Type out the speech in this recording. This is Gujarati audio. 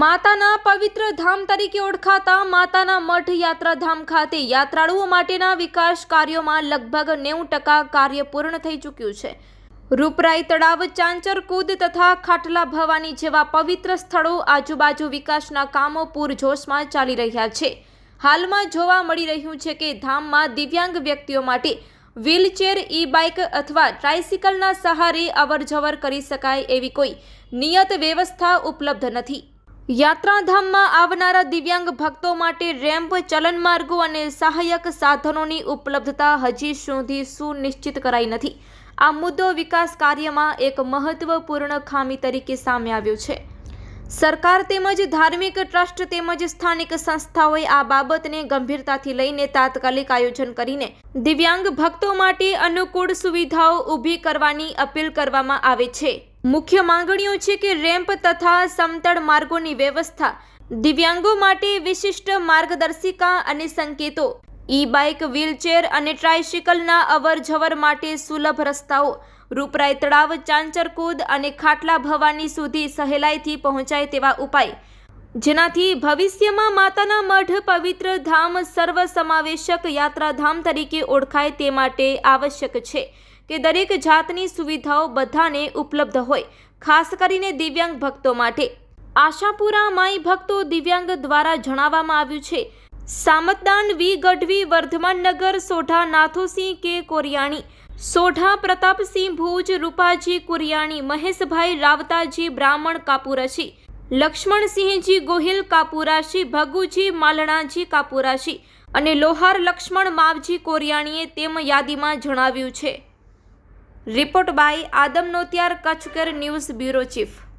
માતાના પવિત્ર ધામ તરીકે ઓળખાતા માતાના મઠ યાત્રાધામ ખાતે યાત્રાળુઓ માટેના વિકાસ કાર્યોમાં લગભગ નેવું ટકા કાર્ય પૂર્ણ થઈ ચૂક્યું છે. રૂપરાઈ તળાવ ચાંચર કૂદ તથા ખાટલા ભવાની જેવા પવિત્ર સ્થળો આજુબાજુ વિકાસના કામો પૂરજોશમાં ચાલી રહ્યા છે. હાલમાં જોવા મળી રહ્યું છે કે ધામમાં દિવ્યાંગ વ્યક્તિઓ માટે વ્હીલચેર ઈ બાઇક અથવા ટ્રાઇસિકલના સહારે અવરજવર કરી શકાય એવી કોઈ નિયત વ્યવસ્થા ઉપલબ્ધ નથી. યાત્રાધામમાં આવનારા દિવ્યાંગ ભક્તો માટે રેમ્પ ચલન માર્ગો અને સહાયક સાધનોની ઉપલબ્ધતા હજી સુધી સુનિશ્ચિત કરાઈ નથી. આ મુદ્દો વિકાસ કાર્યમાં એક મહત્વપૂર્ણ ખામી તરીકે સામે આવ્યો છે. સરકાર તેમજ ધાર્મિક ટ્રસ્ટ તેમજ સ્થાનિક સંસ્થાઓએ આ બાબતને ગંભીરતાથી લઈને તાત્કાલિક આયોજન કરીને દિવ્યાંગ ભક્તો માટે અનુકૂળ સુવિધાઓ ઊભી કરવાની અપીલ કરવામાં આવે છે. મુખ્ય માંગણીઓ છે કે રેમ્પ તથા સમતળ માર્ગોની વ્યવસ્થા, દિવ્યાંગો માટે વિશિષ્ટ માર્ગદર્શિકા અને સંકેતો ઈ બાઇક વ્હીલચેર અને ટ્રાયસિકલના અવર જવર માટે સુલભ રસ્તાઓ, રૂપરાય તળાવ, ચાંચરકૂદ અને ખાટલા ભવાની સુધી સહેલાઈથી પહોંચાય તેવા ઉપાય જેનાથી ભવિષ્યમાં માતાના મઢ પવિત્ર ધામ સર્વસમાવેશક યાત્રાધામ તરીકે ઓળખાય તે માટે આવશ્યક છે કે દરેક જાતની સુવિધાઓ બધાને ઉપલબ્ધ હોય, ખાસ કરીને દિવ્યાંગ ભક્તો માટે. આશાપુરા માઈ ભક્તો દિવ્યાંગ દ્વારા જણાવવામાં આવ્યું છે, સામતદાન વી ગઢવી વર્ધમાન નગર સોઢા નાથોસિંહ કે કોરિયાણી, સોઢા પ્રતાપસિંહ ભુજ રૂપાજી કુરિયાણી, મહેશભાઈ રાવતાજી બ્રાહ્મણ કાપુરાશી લક્ષ્મણસિંહજી ગોહિલ કાપુરાશી, ભગુજી માલણાજી કાપુરાશી અને લોહાર લક્ષ્મણ માવજી કોરિયાણીએ તેમ યાદીમાં જણાવ્યું છે. Report by Adam Notiyar કચ્છકર news bureau chief.